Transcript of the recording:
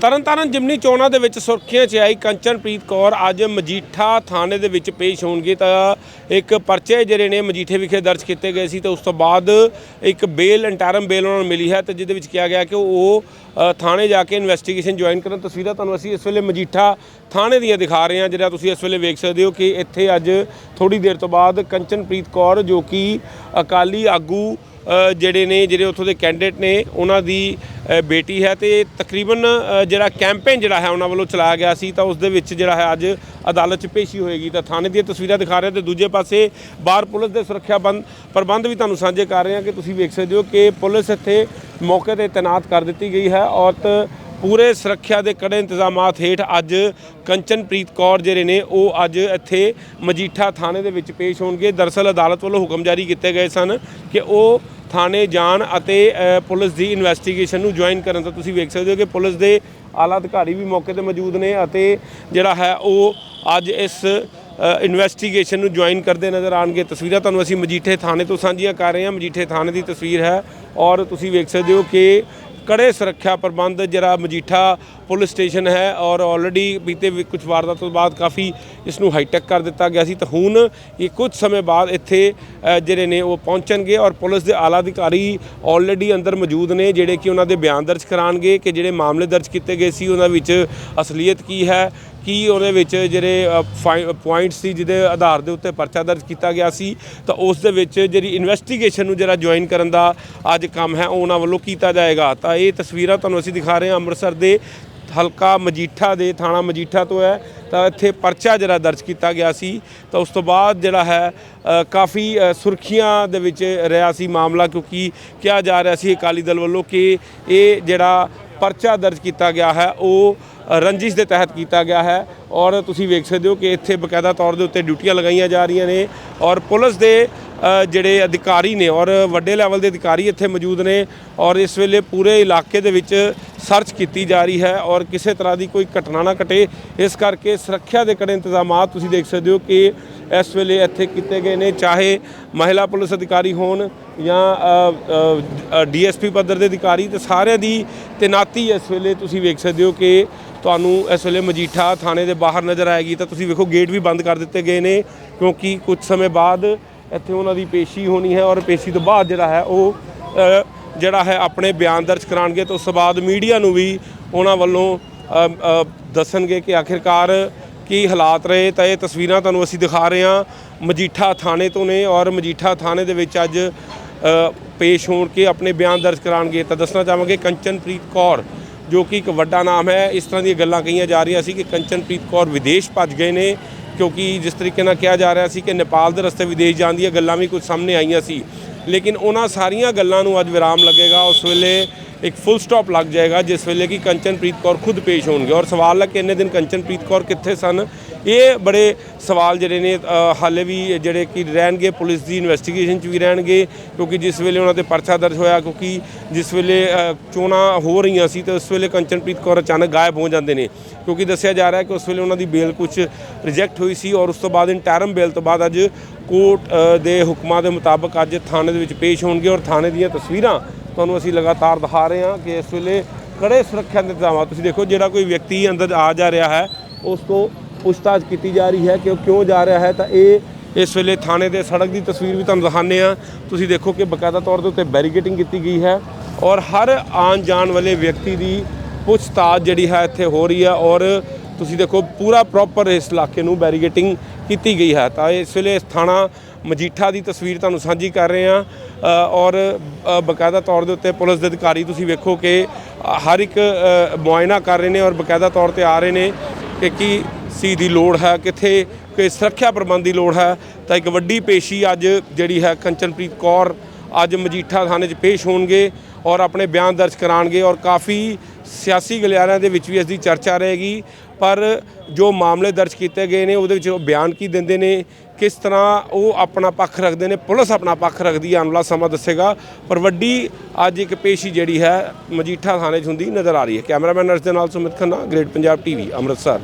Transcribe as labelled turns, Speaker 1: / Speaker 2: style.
Speaker 1: ਤਰਨਤਾਰਨ ਜਿਮਨੀ ਚੋਣਾਂ ਦੇ ਵਿੱਚ ਸੁਰਖੀਆਂ 'ਚ ਆਈ ਕੰਚਨਪ੍ਰੀਤ ਕੌਰ ਅੱਜ ਮਜੀਠਾ ਥਾਣੇ ਦੇ ਵਿੱਚ ਪੇਸ਼ ਹੋਣਗੇ ਤਾਂ ਇੱਕ ਪਰਚੇ ਜਿਹੜੇ ਨੇ ਮਜੀਠੇ ਵਿਖੇ ਦਰਜ ਕੀਤੇ ਗਏ ਸੀ ਤੇ ਉਸ ਤੋਂ ਬਾਅਦ ਇੱਕ ਬੇਲ ਇੰਟਰਮ ਬੇਲ ਉਹਨਾਂ ਨੂੰ ਮਿਲੀ ਹੈ ਤੇ ਜਿਹਦੇ ਵਿੱਚ ਕਿਹਾ ਗਿਆ ਕਿ ਉਹ ਥਾਣੇ ਜਾ ਕੇ ਇਨਵੈਸਟੀਗੇਸ਼ਨ ਜੁਆਇਨ ਕਰਨ। ਤਸਵੀਰਾਂ ਤੁਹਾਨੂੰ ਅਸੀਂ ਇਸ ਵੇਲੇ ਮਜੀਠਾ ਥਾਣੇ ਦੀਆਂ ਦਿਖਾ ਰਹੇ ਹਾਂ, ਜਿਹੜਾ ਤੁਸੀਂ ਇਸ ਵੇਲੇ ਵੇਖ ਸਕਦੇ ਹੋ ਕਿ ਇੱਥੇ ਅੱਜ ਥੋੜੀ ਦੇਰ ਤੋਂ ਬਾਅਦ ਕੰਚਨਪ੍ਰੀਤ ਕੌਰ ਜੋ ਕਿ ਅਕਾਲੀ ਆਗੂ ਜਿਹੜੇ ਨੇ, ਜਿਹੜੇ ਉੱਥੋਂ ਦੇ ਕੈਂਡੀਡੇਟ ਨੇ, ਉਹਨਾਂ ਦੀ ਬੇਟੀ ਹੈ ਤੇ ਤਕਰੀਬਨ ਜਿਹੜਾ ਕੈਂਪੇਨ ਜਿਹੜਾ ਹੈ ਉਹਨਾਂ ਵੱਲੋਂ ਚਲਾਇਆ ਗਿਆ ਸੀ, ਤਾਂ ਉਸ ਦੇ ਵਿੱਚ ਜਿਹੜਾ ਹੈ ਅੱਜ ਅਦਾਲਤ 'ਚ ਪੇਸ਼ੀ ਹੋਏਗੀ। ਤਾਂ ਥਾਣੇ ਦੀਆਂ ਤਸਵੀਰਾਂ ਦਿਖਾ ਰਹੇ ਹਾਂ ਤੇ ਦੂਜੇ ਪਾਸੇ ਬਾਹਰ ਪੁਲਿਸ ਦੇ ਸੁਰੱਖਿਆ ਬੰਦ, ਪ੍ਰਬੰਧ ਵੀ ਤੁਹਾਨੂੰ ਸਾਂਝੇ ਕਰ ਰਹੇ ਹਾਂ ਕਿ ਤੁਸੀਂ ਵੇਖ ਸਕਦੇ ਹੋ ਕਿ ਪੁਲਿਸ ਇੱਥੇ ਮੌਕੇ ਤੇ ਤਾਇਨਾਤ ਕਰ ਦਿੱਤੀ ਗਈ ਹੈ ਔਰ ਪੂਰੇ ਸੁਰੱਖਿਆ ਦੇ ਕੜੇ ਇੰਤਜ਼ਾਮਾਤ ਹੇਠ ਅੱਜ ਕੰਚਨਪ੍ਰੀਤ ਕੌਰ ਜਿਹੜੇ ਨੇ, ਉਹ ਅੱਜ ਇੱਥੇ ਮਜੀਠਾ ਥਾਣੇ ਦੇ ਵਿੱਚ ਪੇਸ਼ ਹੋਣਗੇ। ਦਰਸਲ ਅਦਾਲਤ ਵੱਲੋਂ ਹੁਕਮ ਜਾਰੀ ਕੀਤੇ ਗਏ ਸਨ ਕਿ ਉਹ ਥਾਣੇ ਜਾਣ ਅਤੇ ਪੁਲਿਸ ਦੀ ਇਨਵੈਸਟੀਗੇਸ਼ਨ ਨੂੰ ਜੁਆਇਨ ਕਰਨ ਤਾਂ ਤੁਸੀਂ ਵੇਖ ਸਕਦੇ ਹੋ ਕਿ ਪੁਲਿਸ ਦੇ ਆਲਾ ਅਧਿਕਾਰੀ ਵੀ ਮੌਕੇ ਤੇ ਮੌਜੂਦ ਨੇ ਅਤੇ ਜਿਹੜਾ ਹੈ ਉਹ ਅੱਜ ਇਸ ਇਨਵੈਸਟੀਗੇਸ਼ਨ ਨੂੰ ਜੁਆਇਨ ਕਰਦੇ ਨਜ਼ਰ ਆਣਗੇ ਤਸਵੀਰਾਂ ਤੁਹਾਨੂੰ ਅਸੀਂ ਮਜੀਠੇ ਥਾਣੇ ਤੋਂ ਸਾਂਝੀਆਂ ਕਰ ਰਹੇ ਹਾਂ। ਮਜੀਠੇ ਥਾਣੇ ਦੀ ਤਸਵੀਰ ਹੈ ਔਰ ਤੁਸੀਂ ਵੇਖ ਸਕਦੇ ਹੋ ਕਿ ਕੜੇ ਸੁਰੱਖਿਆ ਪ੍ਰਬੰਧ, ਜਿਹੜਾ ਮਜੀਠਾ ਪੁਲਿਸ ਸਟੇਸ਼ਨ ਹੈ ਔਰ ਆਲਰੇਡੀ ਬੀਤੇ ਵੀ ਕੁਝ ਵਾਰਦਾਤ ਤੋਂ ਬਾਅਦ ਕਾਫੀ ਇਸ ਨੂੰ ਹਾਈਟੈਕ ਕਰ ਦਿੱਤਾ ਗਿਆ ਸੀ। ਤਾਂ ਹੁਣ ਇਹ ਕੁਝ ਸਮੇਂ ਬਾਅਦ ਇੱਥੇ ਜਿਹੜੇ ਨੇ ਉਹ ਪਹੁੰਚਣਗੇ ਔਰ ਪੁਲਿਸ ਦੇ ਆਲਾ ਅਧਿਕਾਰੀ ਆਲਰੇਡੀ ਅੰਦਰ ਮੌਜੂਦ ਨੇ, ਜਿਹੜੇ ਕਿ ਉਹਨਾਂ ਦੇ ਬਿਆਨ ਦਰਜ ਕਰਾਣਗੇ ਕਿ ਜਿਹੜੇ ਮਾਮਲੇ ਦਰਜ ਕੀਤੇ ਗਏ ਸੀ, ਉਹਨਾਂ ਵਿੱਚ ਅਸਲੀਅਤ ਕੀ ਹੈ ਕੀ ਉਹਦੇ ਵਿੱਚ ਜਿਹੜੇ ਪੁਆਇੰਟਸ ਸੀ ਜਿਹਦੇ ਆਧਾਰ ਦੇ ਉੱਤੇ ਪਰਚਾ ਦਰਜ ਕੀਤਾ ਗਿਆ ਸੀ, ਤਾਂ ਉਸ ਦੇ ਵਿੱਚ ਜਿਹੜੀ ਇਨਵੈਸਟੀਗੇਸ਼ਨ ਨੂੰ ਜਿਹੜਾ ਜੁਆਇਨ ਕਰਨ ਦਾ ਅੱਜ ਕੰਮ ਹੈ, ਉਹ ਉਹਨਾਂ ਵੱਲੋਂ ਕੀਤਾ ਜਾਏਗਾ। ਤਾਂ ਇਹ ਤਸਵੀਰਾਂ ਤੁਹਾਨੂੰ ਅਸੀਂ ਦਿਖਾ ਰਹੇ ਹਾਂ ਅੰਮ੍ਰਿਤਸਰ ਦੇ ਹਲਕਾ ਮਜੀਠਾ ਦੇ ਥਾਣਾ ਮਜੀਠਾ ਤੋਂ ਹੈ। ਤਾਂ ਇੱਥੇ ਪਰਚਾ ਜਿਹੜਾ ਦਰਜ ਕੀਤਾ ਗਿਆ ਸੀ, ਤਾਂ ਉਸ ਤੋਂ ਬਾਅਦ ਜਿਹੜਾ ਹੈ ਕਾਫੀ ਸੁਰਖੀਆਂ ਦੇ ਵਿੱਚ ਰਿਹਾ ਸੀ ਮਾਮਲਾ, ਕਿਉਂਕਿ ਕਿਹਾ ਜਾ ਰਿਹਾ ਸੀ ਅਕਾਲੀ ਦਲ ਵੱਲੋਂ ਕਿ ਇਹ ਜਿਹੜਾ ਪਰਚਾ ਦਰਜ ਕੀਤਾ ਗਿਆ ਹੈ, ਉਹ ਰੰਜਿਸ਼ ਦੇ ਤਹਿਤ ਕੀਤਾ ਗਿਆ ਹੈ ਔਰ ਤੁਸੀਂ ਵੇਖ ਸਕਦੇ ਹੋ ਕਿ ਇੱਥੇ ਬਕਾਇਦਾ ਤੌਰ ਦੇ ਉੱਤੇ ਡਿਊਟੀਆਂ ਲਗਾਈਆਂ ਜਾ ਰਹੀਆਂ ਨੇ ਔਰ ਪੁਲਿਸ ਦੇ ਜਿਹੜੇ ਅਧਿਕਾਰੀ ਨੇ ਔਰ ਵੱਡੇ ਲੈਵਲ ਦੇ ਅਧਿਕਾਰੀ ਇੱਥੇ ਮੌਜੂਦ ਨੇ ਔਰ ਇਸ ਵੇਲੇ ਪੂਰੇ ਇਲਾਕੇ ਦੇ ਵਿੱਚ ਸਰਚ ਕੀਤੀ ਜਾ ਰਹੀ ਹੈ ਔਰ ਕਿਸੇ ਤਰ੍ਹਾਂ ਦੀ ਕੋਈ ਘਟਨਾ ਨਾ ਘਟੇ। ਇਸ ਕਰਕੇ ਸੁਰੱਖਿਆ ਦੇ ਕੜੇ ਇੰਤਜ਼ਾਮਾਤ ਤੁਸੀਂ ਦੇਖ ਸਕਦੇ ਹੋ ਕਿ ਇਸ ਵੇਲੇ ਇੱਥੇ ਕੀਤੇ ਗਏ ਨੇ, ਚਾਹੇ ਮਹਿਲਾ ਪੁਲਿਸ ਅਧਿਕਾਰੀ ਹੋਣ ਜਾਂ ਡੀਐਸਪੀ ਪੱਧਰ ਦੇ ਅਧਿਕਾਰੀ ਤੇ ਸਾਰਿਆਂ ਦੀ ਤੈਨਾਤੀ ਇਸ ਵੇਲੇ ਤੁਸੀਂ ਵੇਖ ਸਕਦੇ ਹੋ ਕਿ ਤੁਹਾਨੂੰ ਇਸ ਵੇਲੇ ਮਜੀਠਾ ਥਾਣੇ ਦੇ ਬਾਹਰ ਨਜ਼ਰ ਆਏਗੀ, ਤਾਂ ਤੁਸੀਂ ਵੇਖੋ ਗੇਟ ਵੀ ਬੰਦ ਕਰ ਦਿੱਤੇ ਗਏ ਨੇ, ਕਿਉਂਕਿ ਕੁਝ ਸਮੇਂ ਬਾਅਦ ਇੱਥੇ ਉਹਨਾਂ ਦੀ ਪੇਸ਼ੀ ਹੋਣੀ ਹੈ ਔਰ ਪੇਸ਼ੀ ਤੋਂ ਬਾਅਦ ਜਿਹੜਾ ਹੈ ਉਹ ਜਿਹੜਾ ਹੈ ਆਪਣੇ ਬਿਆਨ ਦਰਜ ਕਰਾਉਣਗੇ, ਤਾਂ ਉਸ ਤੋਂ ਬਾਅਦ ਮੀਡੀਆ ਨੂੰ ਵੀ ਉਹਨਾਂ ਵੱਲੋਂ ਦੱਸਣਗੇ ਕਿ ਆਖਿਰਕਾਰ ਕੀ ਹਾਲਾਤ ਰਹੇ। ਤਾਂ ਇਹ ਤਸਵੀਰਾਂ ਤੁਹਾਨੂੰ ਅਸੀਂ ਦਿਖਾ ਰਹੇ ਹਾਂ। ਮਜੀਠਾ ਥਾਣੇ ਤੋਂ ਨੇ ਔਰ ਮਜੀਠਾ ਥਾਣੇ ਦੇ ਵਿੱਚ ਅੱਜ ਪੇਸ਼ ਹੋਣ ਕੇ ਆਪਣੇ ਬਿਆਨ ਦਰਜ ਕਰਾਉਣਗੇ। ਤਾਂ ਦੱਸਣਾ ਚਾਹਾਂਗੇ, ਕੰਚਨਪ੍ਰੀਤ ਕੌਰ ਜੋ ਕਿ ਇੱਕ ਵੱਡਾ ਨਾਮ ਹੈ। ਇਸ ਤਰ੍ਹਾਂ ਦੀਆਂ ਗੱਲਾਂ ਕਹੀਆਂ ਜਾ ਰਹੀਆਂ ਸੀ ਕਿ ਕੰਚਨਪ੍ਰੀਤ ਕੌਰ ਵਿਦੇਸ਼ ਭੱਜ ਗਏ ਨੇ, ਕਿਉਂਕਿ ਜਿਸ ਤਰੀਕੇ ਨਾਲ ਕਿਹਾ ਜਾ ਰਿਹਾ ਸੀ ਕਿ ਨੇਪਾਲ ਦੇ ਰਸਤੇ ਵਿਦੇਸ਼ ਜਾਣ ਦੀਆਂ ਗੱਲਾਂ ਵੀ ਕੁਝ ਸਾਹਮਣੇ ਆਈਆਂ ਸੀ। ਲੇਕਿਨ ਉਹਨਾਂ ਸਾਰੀਆਂ ਗੱਲਾਂ ਨੂੰ ਅੱਜ ਵਿਰਾਮ ਲੱਗੇਗਾ। ਉਸ ਵੇਲੇ ਇੱਕ ਫੁੱਲ ਸਟਾਪ ਲੱਗ ਜਾਏਗਾ, ਜਿਸ ਵੇਲੇ ਕਿ ਕੰਚਨਪ੍ਰੀਤ ਕੌਰ ਖੁਦ ਪੇਸ਼ ਹੋਣਗੇ। ਔਰ ਸਵਾਲ ਹੈ ਕਿ ਇੰਨੇ ਦਿਨ ਕੰਚਨਪ੍ਰੀਤ ਕੌਰ ਕਿੱਥੇ ਸਨ? ਇਹ ਬੜੇ ਸਵਾਲ ਜਿਹੜੇ ਨੇ ਹਾਲੇ ਵੀ ਜਿਹੜੇ ਕਿ ਰਹਿਣਗੇ ਪੁਲਿਸ ਦੀ ਇਨਵੈਸਟੀਗੇਸ਼ਨ 'ਚ ਵੀ ਰਹਿਣਗੇ ਕਿਉਂਕਿ ਜਿਸ ਵੇਲੇ ਉਹਨਾਂ ਤੇ ਪਰਚਾ ਦਰਜ ਹੋਇਆ ਕਿਉਂਕਿ ਜਿਸ ਵੇਲੇ ਅ, ਚੋਣਾਂ ਹੋ ਰਹੀਆਂ ਸੀ ਤੇ ਉਸ ਵੇਲੇ ਕੰਚਨਪ੍ਰੀਤ ਕੌਰ ਅਚਾਨਕ ਗਾਇਬ ਹੋ ਜਾਂਦੇ ਨੇ। ਕਿਉਂਕਿ ਦੱਸਿਆ ਜਾ ਰਿਹਾ ਹੈ ਕਿ ਉਸ ਵੇਲੇ ਉਹਨਾਂ ਦੀ ਬੇਲ ਕੁਝ ਰਿਜੈਕਟ ਹੋਈ ਸੀ ਔਰ ਉਸ ਤੋਂ ਬਾਅਦ ਇੰਟਰਮ ਬੇਲ ਤੋਂ ਬਾਅਦ ਅੱਜ ਕੋਰਟ ਦੇ ਹੁਕਮਾਂ ਦੇ ਮੁਤਾਬਕ ਅੱਜ ਥਾਣੇ ਦੇ ਵਿੱਚ ਪੇਸ਼ ਹੋਣਗੇ ਔਰ ਥਾਣੇ ਦੀਆਂ ਤਸਵੀਰਾਂ ਤੁਹਾਨੂੰ ਅਸੀਂ ਲਗਾਤਾਰ ਦਿਖਾ ਰਹੇ ਹਾਂ ਕਿ ਇਸ ਵੇਲੇ ਕੜੇ ਸੁਰੱਖਿਆ ਦੇ ਇੰਤਜ਼ਾਮਾਤ। ਤੁਸੀਂ ਦੇਖੋ ਜਿਹੜਾ ਕੋਈ ਵਿਅਕਤੀ ਅੰਦਰ ਆ ਜਾ ਰਿਹਾ ਹੈ ਉਸ ਤੋਂ ਪੁੱਛਤਾਛ ਕੀਤੀ ਜਾ ਰਹੀ ਹੈ ਕਿ ਉਹ ਕਿਉਂ ਜਾ ਰਿਹਾ ਹੈ ਤਾਂ ਇਹ ਇਸ ਵੇਲੇ ਥਾਣੇ ਦੇ ਸੜਕ ਦੀ ਤਸਵੀਰ ਵੀ ਤੁਹਾਨੂੰ ਦਿਖਾਉਂਦੇ ਆ ਤੁਸੀਂ ਦੇਖੋ ਕਿ ਬਕਾਇਦਾ ਤੌਰ ਦੇ ਉੱਤੇ ਬੈਰੀਕੇਟਿੰਗ ਕੀਤੀ ਗਈ ਹੈ ਔਰ ਹਰ ਆਉਣ ਜਾਣ ਵਾਲੇ ਵਿਅਕਤੀ ਦੀ ਪੁੱਛਤਾਛ ਜਿਹੜੀ ਹੈ ਇੱਥੇ ਹੋ ਰਹੀ ਹੈ ਔਰ ਤੁਸੀਂ ਦੇਖੋ ਪੂਰਾ ਪ੍ਰੋਪਰ ਇਸ ਇਲਾਕੇ ਨੂੰ ਬੈਰੀਕੇਟਿੰਗ ਕੀਤੀ ਗਈ ਹੈ। ਤਾਂ ਇਸ ਵੇਲੇ ਥਾਣਾ ਮਜੀਠਾ ਦੀ ਤਸਵੀਰ ਤੁਹਾਨੂੰ ਸਾਂਝੀ ਕਰ ਰਹੇ ਹਾਂ। ਔਰ ਅ, ਬਕਾਇਦਾ ਤੌਰ ਦੇ ਉੱਤੇ ਪੁਲਿਸ ਦੇ ਅਧਿਕਾਰੀ ਤੁਸੀਂ ਵੇਖੋ ਕਿ ਹਰ ਇੱਕ ਮੁਆਇਨਾ ਕਰ ਰਹੇ ਨੇ ਔਰ ਬਕਾਇਦਾ ਤੌਰ ਤੇ ਆ ਰਹੇ ਨੇ ਕਿ ਕੀ ਸੀ ਦੀ ਲੋੜ ਹੈ, ਕਿੱਥੇ ਕਿ ਸੁਰੱਖਿਆ ਪ੍ਰਬੰਧ ਦੀ ਲੋੜ ਹੈ, ਤਾਂ ਇੱਕ ਵੱਡੀ ਪੇਸ਼ੀ ਅੱਜ ਜਿਹੜੀ ਹੈ ਕੰਚਨਪ੍ਰੀਤ ਕੌਰ ਅੱਜ ਮਜੀਠਾ ਥਾਣੇ 'ਚ ਪੇਸ਼ ਹੋਣਗੇ ਔਰ ਆਪਣੇ ਬਿਆਨ ਦਰਜ ਕਰਾਣਗੇ ਔਰ ਕਾਫੀ ਸਿਆਸੀ ਗਲਿਆਰਿਆਂ ਦੇ ਵਿੱਚ ਵੀ ਇਸ ਦੀ ਚਰਚਾ ਰਹੇਗੀ। ਪਰ ਜੋ ਮਾਮਲੇ ਦਰਜ ਕੀਤੇ ਗਏ ਨੇ, ਉਹਦੇ ਵਿੱਚ ਉਹ ਬਿਆਨ ਕੀ ਦਿੰਦੇ ਨੇ, ਕਿਸ ਤਰ੍ਹਾਂ ਉਹ ਆਪਣਾ ਪੱਖ ਰੱਖਦੇ ਨੇ, ਪੁਲਿਸ ਆਪਣਾ ਪੱਖ ਰੱਖਦੀ ਹੈ, ਆਉਣ ਵਾਲਾ ਸਮਾਂ ਦੱਸੇਗਾ। ਪਰ ਵੱਡੀ ਅੱਜ ਇੱਕ ਪੇਸ਼ੀ ਜਿਹੜੀ ਹੈ ਮਜੀਠਾ ਥਾਣੇ 'ਚ ਹੁੰਦੀ ਨਜ਼ਰ ਆ ਰਹੀ ਹੈ। ਕੈਮਰਾਮੈਨ ਅਰਸ਼ ਦੇ ਨਾਲ ਸੁਮਿਤ ਖੰਨਾ, ਗ੍ਰੇਟ ਪੰਜਾਬ ਟੀਵੀ, ਅੰਮ੍ਰਿਤਸਰ।